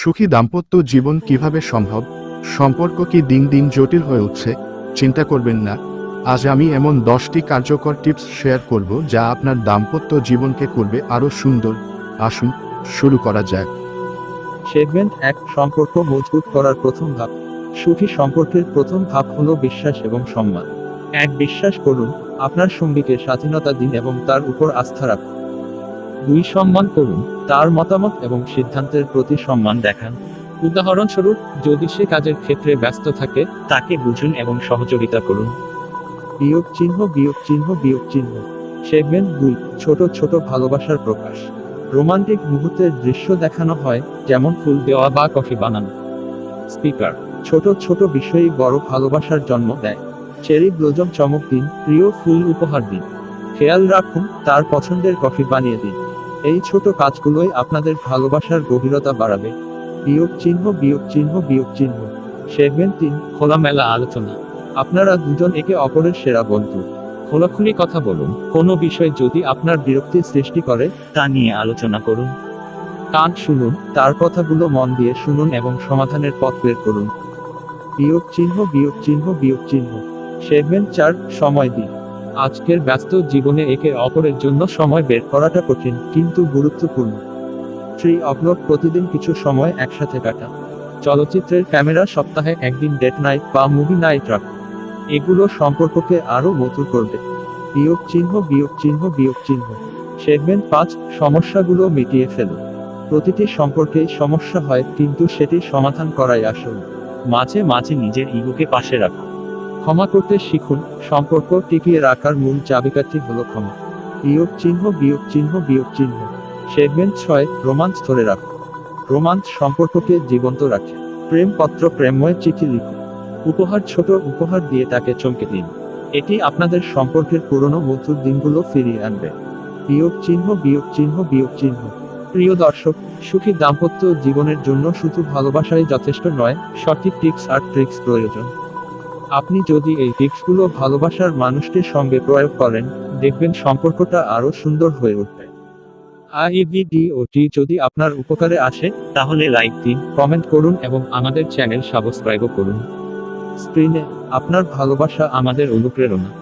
সুখী দাম্পত্য জীবন কীভাবে সম্ভব? সম্পর্ক কি দিন দিন জটিল হয়ে উঠছে? চিন্তা করবেন না। আজ আমি এমন দশটি কার্যকর টিপস শেয়ার করব যা আপনার দাম্পত্য জীবনকে করবে আরও সুন্দর। আসুন, শুরু করা যাক। সেগমেন্ট এক, সম্পর্ক মজবুত করার প্রথম ধাপ। সুখী সম্পর্কের প্রথম ধাপ হল বিশ্বাস এবং সম্মান। এক, বিশ্বাস করুন, আপনার সঙ্গীকে স্বাধীনতা দিন এবং তার উপর আস্থা রাখুন। দুই সম্মান করুন, তার মতামত এবং সিদ্ধান্তের প্রতি সম্মান দেখান। উদাহরণস্বরূপ, যদি সে কাজের ক্ষেত্রে ব্যস্ত থাকে, তাকে বুঝুন এবং সহযোগিতা করুন। বিয়োগ চিহ্ন বিয়োগ চিহ্ন বিয়োগ চিহ্ন। সেগমেন্ট দুই, ছোট ছোট ভালোবাসার প্রকাশ। রোমান্টিক মুহূর্তের দৃশ্য দেখানো হয়, যেমন ফুল দেওয়া বা কফি বানানো। স্পিকার, ছোট ছোট বিষয়ই বড় ভালোবাসার জন্ম দেয়। চেরি ব্লোজম চমক দিন, প্রিয় ফুল উপহার দিন। খেয়াল রাখুন, তার পছন্দের কফি বানিয়ে দিন। এই ছোট কাজগুলোই আপনাদের ভালোবাসার গভীরতা বাড়াবে। বিয়োগ চিহ্ন বিয়োগ চিহ্ন বিয়োগ চিহ্ন। সেগমেন্ট তিন, খোলামেলা আলোচনা। আপনারা দুজন একে অপরের সেরা বন্ধু। খোলাখুলি কথা বলুন। কোনো বিষয় যদি আপনার বিরক্তি সৃষ্টি করে, তা নিয়ে আলোচনা করুন। কান শুনুন, তার কথাগুলো মন দিয়ে শুনুন এবং সমাধানের পথ বের করুন। বিয়োগ চিহ্ন বিয়োগ চিহ্ন বিয়োগ চিহ্ন। সেগমেন্ট চার, সময় দিন। আজকের ব্যস্ত জীবনে একে অপরের জন্য সময় বের করাটা কঠিন, কিন্তু গুরুত্বপূর্ণ। ট্রি আপলোড প্রতিদিন কিছু সময় একসাথে কাটা। চলচ্চিত্রের ক্যামেরা সপ্তাহে একদিন ডেট নাইট বা মুভি নাইট রাখুন এগুলো সম্পর্ককে আরও মধুর করবে। বিয়োগ চিহ্ন বিয়োগ চিহ্ন বিয়োগ চিহ্ন। সেগমেন্ট পাঁচ, সমস্যাগুলো মিটিয়ে ফেলুন প্রতিটি সম্পর্কে সমস্যা হয়, কিন্তু সেটি সমাধান করাই আসল। মাঝে মাঝে নিজের ইগোকে পাশে রাখুন ক্ষমা করতে শিখুন, সম্পর্ক টিকিয়ে রাখার মূল চাবিকাঠি হলো ক্ষমা। বিয়োগ চিহ্ন বিয়োগ চিহ্ন বিয়োগ চিহ্ন। সেগমেন্ট ছয় রোমান্স ধরে রাখুন। রোমান্স সম্পর্ককে জীবন্ত রাখে। প্রেমপত্র প্রেমময় চিঠি লিখুন। উপহার ছোট, উপহার দিয়ে তাকে চমকে দিন। এটি আপনাদের সম্পর্কের পুরনো মধুর দিনগুলো ফিরিয়ে আনবে। বিয়োগ চিহ্ন বিয়োগ চিহ্ন বিয়োগ চিহ্ন। প্রিয় দর্শক, সুখী দাম্পত্য জীবনের জন্য শুধু ভালোবাসাই যথেষ্ট নয়, সঠিক টিপস আর ট্রিক্স প্রয়োজন। আপনি যদি এই টিপসগুলো ভালোবাসার মানুষটির সঙ্গে প্রয়োগ করেন, দেখবেন সম্পর্কটা আরও সুন্দর হয়ে উঠবে। আইভিডিওটি যদি আপনার উপকারে আসে, তাহলে লাইক দিন, কমেন্ট করুন এবং আমাদের চ্যানেল সাবস্ক্রাইবও করুন। স্ক্রিনে আপনার ভালোবাসা আমাদের অনুপ্রেরণা।